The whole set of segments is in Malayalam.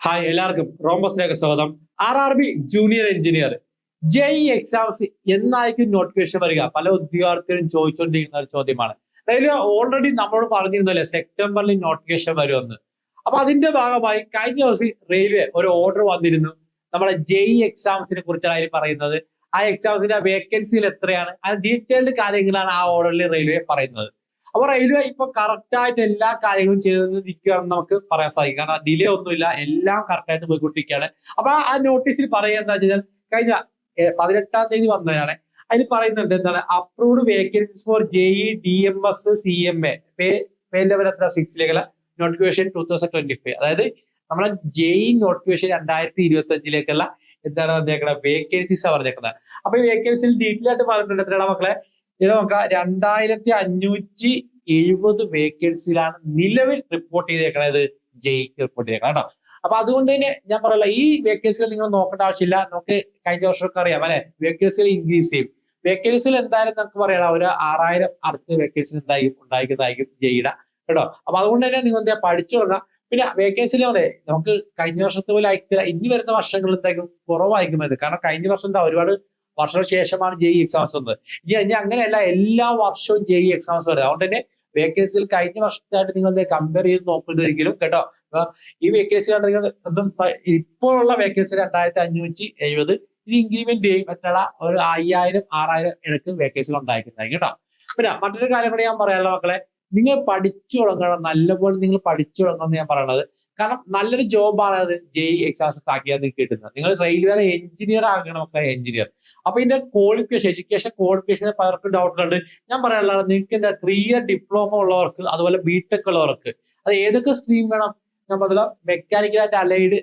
ഹായ് എല്ലാവർക്കും. റോംബസിലേക്ക് സ്വാഗതം. R R B junior engineer J E exams എന്നായിരിക്കും നോട്ടിഫിക്കേഷൻ വരിക. പല ഉദ്യോഗാർത്ഥികളും ചോദിച്ചുകൊണ്ടിരിക്കുന്ന ഒരു ചോദ്യമാണ്. റെയിൽവേ ഓൾറെഡി നമ്മളോട് പറഞ്ഞിരുന്നല്ലേ സെപ്റ്റംബറിൽ നോട്ടിഫിക്കേഷൻ വരുമെന്ന്. അപ്പൊ അതിന്റെ ഭാഗമായി കഴിഞ്ഞ ദിവസം റെയിൽവേ ഒരു ഓർഡർ വന്നിരുന്നു. നമ്മുടെ ജെ ഇ എക്സാംസിനെ കുറിച്ചാണ് പറയുന്നത്. ആ എക്സാംസിന്റെ വേക്കൻസിയിൽ എത്രയാണ്? അത് ഡീറ്റെയിൽഡ് കാര്യങ്ങളാണ് ആ ഓർഡറിൽ റെയിൽവേ പറയുന്നത്. അപ്പൊ റെയിൽവേ ഇപ്പൊ കറക്റ്റ് ആയിട്ട് എല്ലാ കാര്യങ്ങളും ചെയ്തിരിക്കുകയാണെന്ന് നമുക്ക് പറയാൻ സാധിക്കും. കാരണം ഡിലേ ഒന്നുമില്ല എല്ലാം കറക്റ്റ് ആയിട്ട് പോയിക്കൊണ്ടിരിക്കുകയാണ്. അപ്പൊ ആ നോട്ടീസിൽ പറയുക എന്താ വെച്ചാൽ കഴിഞ്ഞ പതിനെട്ടാം തീയതി വന്നതാണ്. അതിൽ പറയുന്നുണ്ട് എന്താണ് approved vacancies for JE D M S C M A pay pay level എത്ര സിക്സിലേക്കുള്ള notification two thousand twenty five അതായത് നമ്മളെ ജെഇ നോട്ടിഫിക്കേഷൻ രണ്ടായിരത്തി ഇരുപത്തി അഞ്ചിലേക്കുള്ള എന്താണ് പറഞ്ഞേക്കുന്നത് വേക്കൻസീസ് പറഞ്ഞേക്കുന്നത്. അപ്പൊ ഈ വേക്കൻസിയിൽ ഡീറ്റെയിൽ ആയിട്ട് പറഞ്ഞിട്ടുണ്ട് എത്രയാണ് മക്കളെ? ഇത് നോക്കാം. രണ്ടായിരത്തി അഞ്ഞൂറ്റി എഴുപത് വേക്കൻസിയിലാണ് നിലവിൽ റിപ്പോർട്ട് ചെയ്തേക്കണത് ജയിക്ക് റിപ്പോർട്ട് ചെയ്തേക്കണം കേട്ടോ. അപ്പൊ അതുകൊണ്ട് തന്നെ ഞാൻ പറയല ഈ വേക്കൻസികൾ നിങ്ങൾ നോക്കേണ്ട ആവശ്യമില്ല. നമുക്ക് കഴിഞ്ഞ വർഷമൊക്കെ അറിയാം അല്ലെ? വേക്കൻസികൾ ഇൻക്രീസ് ചെയ്യും. വേക്കൻസിൽ എന്തായാലും നമുക്ക് പറയണം ഒരു ആറായിരം അടുത്ത വേക്കൻസി എന്തായിരിക്കും ഉണ്ടായിരിക്കുന്നതായിരിക്കും ജയിട കേട്ടോ? അപ്പൊ അതുകൊണ്ട് തന്നെ നിങ്ങൾ എന്താ പഠിച്ചു തുടങ്ങാം പിന്നെ വേക്കൻസിയിൽ അതെ നമുക്ക് കഴിഞ്ഞ വർഷത്തെ പോലെ ആയിരിക്കില്ല ഇനി വരുന്ന വർഷങ്ങളിൽ എന്തായാലും കുറവായിരിക്കും കാരണം കഴിഞ്ഞ വർഷം എന്താ ഒരുപാട് വർഷത്തിന് ശേഷമാണ് ഇ എക്സാംസ് വന്നത്. ഇനി ഇനി അങ്ങനെയല്ല എല്ലാ വർഷവും ജെ ഇ എക്സാംസ് വരുന്നത് അതുകൊണ്ട് തന്നെ വേക്കൻസിയിൽ കഴിഞ്ഞ വർഷത്തായിട്ട് നിങ്ങൾ കമ്പയർ ചെയ്ത് നോക്കുന്നതെങ്കിലും കേട്ടോ. ഈ വേക്കൻസി ഇപ്പോഴുള്ള വേക്കൻസി രണ്ടായിരത്തി അഞ്ഞൂറ്റി എഴുപത് ഇത് ഇൻക്രിമെന്റ് ചെയ്യും. മറ്റുള്ള ഒരു അയ്യായിരം ആറായിരം ഇടയ്ക്ക് വേക്കൻസികൾ ഉണ്ടായിരിക്കുന്നതായിരിക്കും കേട്ടോ. പിന്നെ മറ്റൊരു കാര്യം കൂടി ഞാൻ പറയാനുള്ള മക്കളെ നിങ്ങൾ പഠിച്ചു തുടങ്ങണം. നല്ലപോലെ നിങ്ങൾ പഠിച്ചു തുടങ്ങണം എന്ന് ഞാൻ പറയണത് കാരണം നല്ലൊരു ജോബാണ് അത് ജെഇ എക്സാംസ് ആക്കിയാൽ നിങ്ങൾക്ക് കിട്ടുന്നത്. നിങ്ങൾ റെയിൽവേ എഞ്ചിനീയർ ആകണം എഞ്ചിനീയർ അപ്പൊ ഇതിന്റെ ക്വാളിഫിക്കേഷൻ എഡ്യൂക്കേഷൻ ക്വാളിഫിക്കേഷൻ പലർക്കും ഡൗട്ടുണ്ട് ഞാൻ പറയാനുള്ളത് നിങ്ങൾക്ക് എന്താ ത്രീ ഇയർ ഡിപ്ലോമ ഉള്ളവർക്ക് അതുപോലെ ബിടെക് ഉള്ളവർക്ക് അത് ഏതൊക്കെ സ്ട്രീം വേണം? ഞാൻ പറഞ്ഞ മെക്കാനിക്കൽ ആൻഡ് അലൈഡ്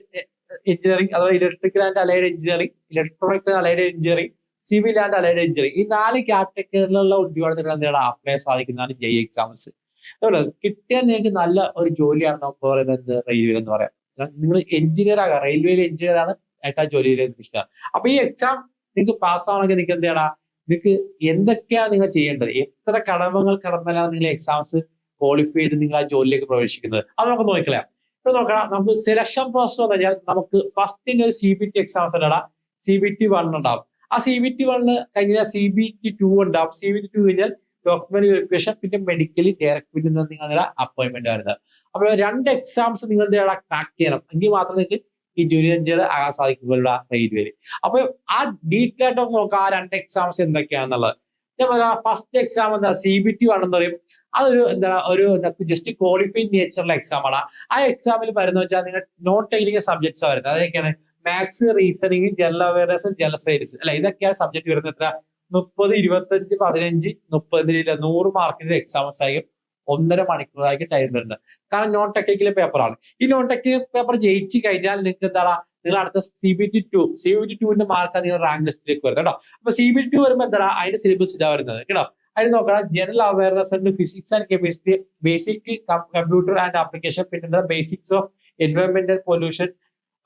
എഞ്ചിനീയറിംഗ് അഥവാ electrical and allied engineering electronics and allied engineering civil and allied engineering ഈ നാല് കാറ്റഗറിയിലുള്ള ഉദ്യോഗത്തിന് എന്താണ് അപ്ലൈ സാധിക്കുന്നതാണ് ജെ എക്സാംസ് അതുപോലെ കിട്ടിയാൽ നിങ്ങൾക്ക് നല്ല ഒരു ജോലിയാണ് നമുക്ക് പറയുന്നത് റെയിൽവേ എന്ന് പറയാം. നിങ്ങൾ എഞ്ചിനീയർ ആകാം. റെയിൽവേയിൽ എഞ്ചിനീയർ ആണ് ഏറ്റവും ജോലിയിലേക്ക് നിൽക്കുക. അപ്പൊ ഈ എക്സാം നിങ്ങൾക്ക് പാസ്സാവണമെങ്കിൽ നിങ്ങൾക്ക് എന്താണ് നിങ്ങൾക്ക് എന്തൊക്കെയാണ് നിങ്ങൾ ചെയ്യേണ്ടത്? എത്ര കടമകൾ കടന്നാലാണ് നിങ്ങൾ എക്സാംസ് ക്വാളിഫൈ ചെയ്ത് നിങ്ങൾ ആ ജോലിയിലേക്ക് പ്രവേശിക്കുന്നത്? അത് നമുക്ക് നോക്കിക്കളയാം. ഇപ്പൊ നോക്കണം നമുക്ക് സെലക്ഷൻ പ്രോസസ് എന്ന് പറഞ്ഞാൽ നമുക്ക് ഫസ്റ്റിന് ഒരു സി ബി ടി എക്സാംസ് ഉണ്ടാവും. സി ബി ടി വൺ ഉണ്ടാവും. ആ സി ബി ടി വണ്ണ് കഴിഞ്ഞാൽ സി ബി ടി ടു ഉണ്ടാവും. സി ബി ടി ടു കഴിഞ്ഞാൽ ഡോക്യുമെന്റ് വെരിഫിക്കേഷൻ പിന്നെ മെഡിക്കലി ഡയറക്റ്റ് നിന്ന് നിങ്ങളുടെ അപ്പോയിന്റ്മെന്റ് വരുന്നത്. അപ്പോൾ രണ്ട് എക്സാംസ് നിങ്ങൾ ക്രാക്ക് ചെയ്യണം? എങ്കിൽ മാത്രമേ നിങ്ങൾക്ക് ഈ ജൂനിയർ എഞ്ചിനീയർ ആകാൻ സാധിക്കുകയുള്ളൂ വരും അപ്പൊ ആ ഡീറ്റെയിൽ ആയിട്ട് നോക്കുക നോക്കാം ആ രണ്ട് എക്സാംസ് എന്തൊക്കെയാണെന്നുള്ളത്. ഞാൻ പറയാം ഫസ്റ്റ് എക്സാം എന്താ? സി ബി ടി ആണെന്ന് പറയും. അതൊരു എന്താ ഒരു ജസ്റ്റ് ക്വാളിഫൈഡ് നേച്ചറുള്ള എക്സാമാണ് ആ എക്സാമിൽ വരുന്ന വെച്ചാൽ നിങ്ങൾ നോൺ ടെക്നിക്കൽ സബ്ജക്ട്സ് വരുന്നത്. അതൊക്കെയാണ് maths reasoning general awareness general science അല്ല ഇതൊക്കെയാണ് സബ്ജക്ട് വരുന്നത് എത്ര? മുപ്പത് ഇരുപത്തഞ്ച് പതിനഞ്ച് മുപ്പതിന് നൂറ് മാർക്കിന്റെ എക്സാംസ് ആയിരിക്കും ഒന്നര മണിക്കൂറായിരിക്കും ടൈം വരുന്നത്. കാരണം നോൺ ടെക്നിക്കൽ പേപ്പറാണ് ഈ നോൺ ടെക്നിക്കൽ പേപ്പർ ജയിച്ചു കഴിഞ്ഞാൽ നിങ്ങൾക്ക് എന്താണ് നിങ്ങൾ അടുത്ത C B T two C B T ടുവിന്റെ മാർക്കാണ് നിങ്ങൾ റാങ്ക് ലിസ്റ്റിലേക്ക് വരുന്നത് കേട്ടോ. അപ്പൊ സി ബി ടു വരുമ്പോൾ എന്താണ് അതിന്റെ സിലബസ് ഇതാ വരുന്നത് കേട്ടോ. അതിന് നോക്കണം. ജനറൽ അവയർനെസ് ഉണ്ട് physics and chemistry basic computer and application പിന്നെ ബേസിക്സ് ഓഫ് എൻവയോൺമെന്റൽ പൊല്യൂഷൻ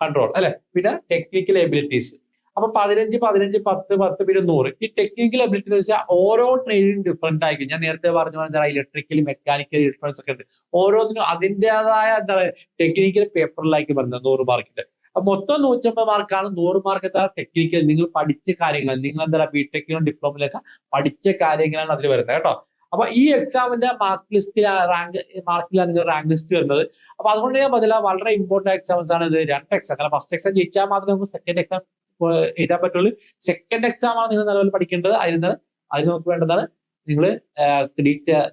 കൺട്രോൾ അല്ലെ? പിന്നെ ടെക്നിക്കൽ എബിലിറ്റീസ് അപ്പൊ പതിനഞ്ച് പതിനഞ്ച് പത്ത് പത്ത് പിന്നെ നൂറ്. ഈ ടെക്നിക്കൽ അബിലിറ്റി എന്ന് വെച്ചാൽ ഓരോ ട്രെയിനും ഡിഫറെന്റ് ആയിരിക്കും. ഞാൻ നേരത്തെ പറഞ്ഞ എന്താ ഇലക്ട്രിക്കൽ മെക്കാനിക്കൽ ഡിഫറൻസ് ഒക്കെ ഉണ്ട്. ഓരോന്നിനും അതിന്റെതായ എന്താ ടെക്നിക്കൽ പേപ്പറിലായിരിക്കും പറഞ്ഞത് നൂറ് മാർക്കിന്റെ അപ്പൊ മൊത്തം നൂറ്റമ്പത് മാർക്കാണ് നൂറ് മാർക്ക് ടെക്നിക്കൽ നിങ്ങൾ പഠിച്ച കാര്യങ്ങൾ നിങ്ങൾ എന്താ ബിടെക്കിലും ഡിപ്ലോമയിലൊക്കെ പഠിച്ച കാര്യങ്ങളാണ് അതിൽ വരുന്നത് കേട്ടോ. അപ്പൊ ഈ എക്സാമിന്റെ മാർക്ക് ലിസ്റ്റിൽ റാങ്ക് മാർക്കിലാണ് നിങ്ങൾ റാങ്ക് ലിസ്റ്റ് വരുന്നത്. അപ്പൊ അതുകൊണ്ട് ഞാൻ പറഞ്ഞില്ല വളരെ ഇമ്പോർട്ടന്റ് എക്സാംസ് ആണ് ഇത്. രണ്ട് എക്സാം കാരണം ഫസ്റ്റ് എക്സാം ജയിച്ചാൽ മാത്രമേ നമുക്ക് സെക്കൻഡ് എക്സാം എഴുതാൻ പറ്റുള്ളൂ. സെക്കൻഡ് എക്സാം ആണ് നിങ്ങൾ നല്ലപോലെ പഠിക്കേണ്ടത്. അതിന് അതിന് നമുക്ക് വേണ്ടതാണ് നിങ്ങൾ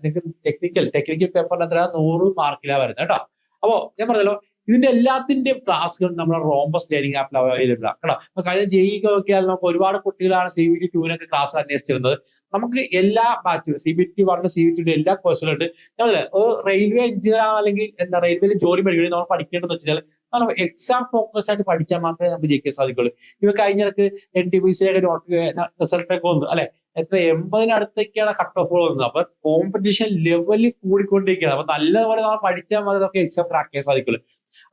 നിങ്ങൾക്ക് ടെക്നിക്കൽ ടെക്നിക്കൽ പേപ്പറിന് എത്ര നൂറ് മാർക്കിലാണ് വരുന്നത് കേട്ടോ. അപ്പോ ഞാൻ പറഞ്ഞല്ലോ ഇതിന്റെ എല്ലാത്തിന്റെയും ക്ലാസ്സുകൾ നമ്മുടെ റോംബസ് ലേണിംഗ് ആപ്പിൽ അവൈലബിൾ ആണ് കേട്ടോ. കഴിഞ്ഞ ജെയ്ക്ക് നോക്കിയാൽ നമുക്ക് ഒരുപാട് കുട്ടികളാണ് സി ബി ടി ടൂവിനൊക്കെ ക്ലാസ് അന്വേഷിച്ചിരുന്നത് നമുക്ക് എല്ലാ ബാച്ചും C B T one C B ടിയുടെ എല്ലാ കോഴ്സുകളും ഉണ്ട്. ഞങ്ങൾ ഒരു റെയിൽവേ എഞ്ചിനീയർ അല്ലെങ്കിൽ എന്താ റെയിൽവേയിൽ ജോലി പഠിക്കുന്നത് നമ്മൾ പഠിക്കേണ്ടതെന്ന് വെച്ചാൽ നമ്മൾ എക്സാം ഫോക്കസ് ആയിട്ട് പഠിച്ചാൽ മാത്രമേ നമുക്ക് ജയിക്കാൻ സാധിക്കുള്ളൂ. ഇവ കഴിഞ്ഞിടക്ക് എൻ ടി പി സിയിലൊക്കെ റിസൾട്ട് ഒക്കെ വന്നു. അല്ലെ? എത്ര? എൺപതിനടുത്തേക്കാണ് കട്ട് ഓഫുകൾ വന്നത് അപ്പൊ കോമ്പറ്റീഷൻ ലെവലിൽ കൂടിക്കൊണ്ടിരിക്കുകയാണ്. അപ്പൊ നല്ലപോലെ നമ്മൾ പഠിച്ചാൽ മാത്രമേ നമുക്ക് എക്സാം ക്രാക്ക് ചെയ്യാൻ സാധിക്കുള്ളൂ.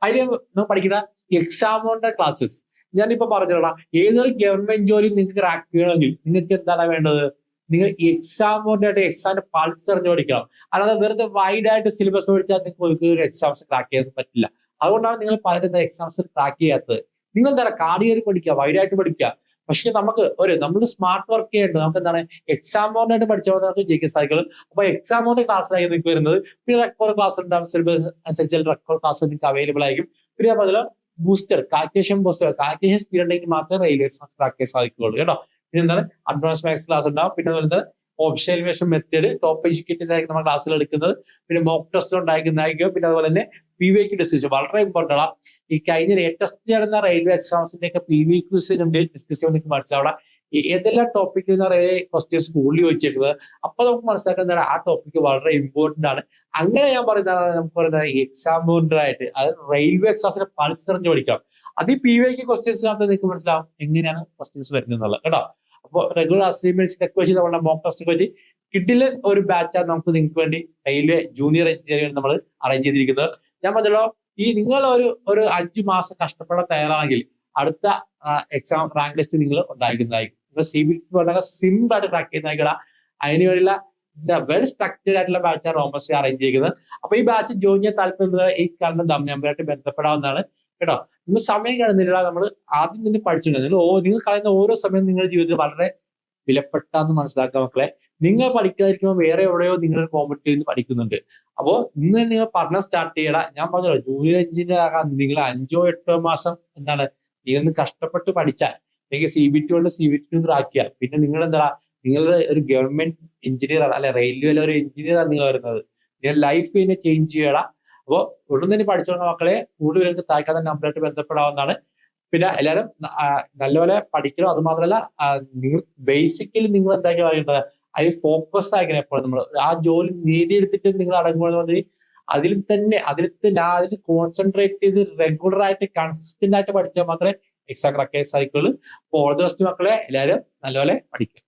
അതിന് നമ്മൾ പഠിക്കുന്ന എക്സാമോന്റെ ക്ലാസ്സസ് ഞാനിപ്പോ പറഞ്ഞോളാം ഏതൊരു ഗവൺമെന്റ് ജോലി നിങ്ങൾക്ക് ക്രാക്ക് ചെയ്യണമെങ്കിൽ നിങ്ങൾക്ക് എന്താണ് വേണ്ടത്? നിങ്ങൾ എക്സാം ആയിട്ട് എക്സാമിന്റെ പൾസ് അറിഞ്ഞു പഠിക്കണം. അല്ലാതെ വെറുതെ വൈഡ് ആയിട്ട് സിലബസ് പഠിച്ചാൽ നിങ്ങൾക്ക് ഒരു എക്സാംസ് ക്രാക്ക് ചെയ്യാൻ പറ്റില്ല. അതുകൊണ്ടാണ് നിങ്ങൾ പലരും എക്സാംസ് ട്രാക്ക് ചെയ്യാത്തത്. നിങ്ങൾ എന്താ കാർഡ് കയറി പഠിക്കുക വൈഡായിട്ട് പഠിക്കുക. പക്ഷെ നമുക്ക് ഒരു നമ്മൾ സ്മാർട്ട് വർക്ക് ചെയ്യേണ്ടത് നമുക്ക് എന്താണ് എക്സാം ബോർഡായിട്ട് പഠിച്ചാൽ നമുക്ക് ജയിക്കാൻ സാധിക്കുള്ളൂ അപ്പൊ എക്സാം ബോർഡിന്റെ ക്ലാസ്സിലായി നിങ്ങൾക്ക് വരുന്നത്. പിന്നെ റെക്കോർഡ് ക്ലാസ് ഉണ്ടാവും സിലബസ് അനുസരിച്ച് റെക്കോർഡ് ക്ലാസ് നിങ്ങൾക്ക് അവൈലബിൾ ആയിരിക്കും. പിന്നെ അതുപോലെ booster calculation booster calculation speed ഉണ്ടെങ്കിൽ മാത്രമേ റെയിൽവേ എക്സാം ട്രാക്ക് ചെയ്യാൻ സാധിക്കുകയുള്ളൂ. കേട്ടോ? പിന്നെ എന്താണ് അഡ്വാൻസ് മാത്സ് ക്ലാസ് ഉണ്ടാവും. പിന്നെ അതുപോലെ ഒബ്സർവേഷൻ മെത്തേഡ് ടോപ്പ് എഡ്യൂക്കേറ്റേഴ്സ് ആയിരിക്കും നമ്മൾ ക്ലാസ്സിൽ എടുക്കുന്നത്. പിന്നെ മോക്ക് ടെസ്റ്റ് ഉണ്ടായിരിക്കുന്നതായിരിക്കും പിന്നെ അതുപോലെ തന്നെ പി വി ക്യു ഡിസ്കഷൻ വളരെ ഇമ്പോർട്ടന്റ് ആണ്. ഈ കഴിഞ്ഞ ലേറ്റസ്റ്റ് നടന്ന റെയിൽവേ എക്സാംസിന്റെ ഒക്കെ പി വി ക്യൂസ് ഡിസ്കസ് ചെയ്യാൻ നിങ്ങൾക്ക് മനസ്സിലാവണം ഏതെല്ലാം ടോപ്പിക് എന്ന് പറയുന്ന ക്വസ്റ്റ്യൻസ് കൂടുതൽ ചോദിച്ചേക്കുന്നത്. അപ്പൊ നമുക്ക് മനസ്സിലാക്കുന്നത് ആ ടോപ്പിക് വളരെ ഇമ്പോർട്ടന്റ് ആണ്. അങ്ങനെ ഞാൻ പറയുന്നതാണ് നമുക്ക് പറയുന്നത് എക്സാം ആയിട്ട് അത് റെയിൽവേ എക്സാംസിനെ പൾസറിഞ്ഞ് പഠിക്കാം. അത് ഈ പി വി ക്വസ്റ്റ്യൻസ് കാണുമ്പോൾ നിങ്ങൾക്ക് മനസ്സിലാവും. എങ്ങനെയാണ് ക്വസ്റ്റ്യൻസ് വരുന്നത് എന്നുള്ളത്. കേട്ടോ? അപ്പോൾ റെഗുലർ അസൈൻമെന്റ്സ് ഒക്കെ വെച്ച് നമ്മുടെ മോക്ക് ടെസ്റ്റ് വെച്ച് കിഡിലെ ഒരു ബാച്ചാണ് നമുക്ക് നിങ്ങൾക്ക് വേണ്ടി റെയിൽവേ ജൂനിയർ എഞ്ചിനീയറിംഗ് നമ്മൾ അറേഞ്ച് ചെയ്തിരിക്കുന്നത്. ഞാൻ പറഞ്ഞല്ലോ ഈ നിങ്ങൾ ഒരു ഒരു അഞ്ചു മാസം കഷ്ടപ്പെടാൻ തയ്യാറാണെങ്കിൽ അടുത്ത എക്സാം റാങ്ക് ലിസ്റ്റ് നിങ്ങൾ ഉണ്ടായിരിക്കുന്നതായിരിക്കും നിങ്ങൾ സി ബി സിമ്പിൾ ആയിട്ട് ട്രാക്ക് അതിന് വേണ്ടിയുള്ള വെൽ സ്ട്രക്ചേർഡ് ആയിട്ടുള്ള ബാച്ചാണ് റോമസ് അറേഞ്ച് ചെയ്യുന്നത് അപ്പൊ ഈ ബാച്ച് ജോയിൻ ചെയ്യാൻ താല്പര്യം ഈ കാണുന്ന ദം നമ്പറായിട്ട് ബന്ധപ്പെടാവുന്നതാണ്. കേട്ടോ? നിങ്ങൾ സമയം കാണുന്നില്ല നമ്മൾ ആദ്യം തന്നെ പഠിച്ചിട്ടുണ്ട്. ഓ- നിങ്ങൾ കളയുന്ന ഓരോ സമയം നിങ്ങളുടെ ജീവിതത്തിൽ വളരെ വിലപ്പെട്ടാന്ന് മനസ്സിലാക്കുക മക്കളെ. നിങ്ങൾ പഠിക്കാതിരിക്കുമ്പോൾ വേറെ എവിടെയോ നിങ്ങളുടെ കോമ്പറ്റീവ് പഠിക്കുന്നുണ്ട്. അപ്പോൾ ഇന്ന് നിങ്ങൾ പഠനം സ്റ്റാർട്ട് ചെയ്യണ ഞാൻ പറഞ്ഞല്ലോ ജൂനിയർ എഞ്ചിനീയർ ആകാൻ നിങ്ങൾ അഞ്ചോ എട്ടോ മാസം എന്താണ് നിങ്ങൾ കഷ്ടപ്പെട്ട് പഠിച്ചാൽ അല്ലെങ്കിൽ സി ബി ടി കൊണ്ട് സി ബി ടി ആക്കിയ പിന്നെ നിങ്ങൾ എന്താ നിങ്ങളുടെ ഒരു ഗവൺമെന്റ് എഞ്ചിനീയർ ആണ് അല്ലെ റെയിൽവേയിലെ ഒരു എഞ്ചിനീയർ ആണ് നിങ്ങൾ വരുന്നത്. നിങ്ങൾ ലൈഫ് പിന്നെ ചേഞ്ച് ചെയ്യണം അപ്പോൾ ഉടൻ തന്നെ പഠിച്ചോണ്ട മക്കളെ കൂടുതൽ പേർക്ക് താഴ്ക്കാതെ നമ്പറായിട്ട് ബന്ധപ്പെടാവുന്നതാണ്. പിന്നെ എല്ലാവരും നല്ലപോലെ പഠിക്കണം. അത് മാത്രമല്ല നിങ്ങൾ ബേസിക്കലി നിങ്ങൾ എന്താക്കി പറയേണ്ടത് അതിൽ ഫോക്കസ് ആയിരിക്കണം എപ്പോഴും നമ്മൾ ആ ജോലി നേടിയെടുത്തിട്ട് നിങ്ങൾ അടങ്ങുന്നത് അതിൽ തന്നെ അതിൽ തന്നെ അതിൽ കോൺസെൻട്രേറ്റ് ചെയ്ത് റെഗുലർ ആയിട്ട് കൺസിസ്റ്റന്റ് ആയിട്ട് പഠിച്ചാൽ മാത്രമേ എക്സാം ക്രക്കേഴ്സ് അപ്പോൾ ഓൾ ദ ബെസ്റ്റ് മക്കളെ. എല്ലാവരും നല്ലപോലെ പഠിക്കും.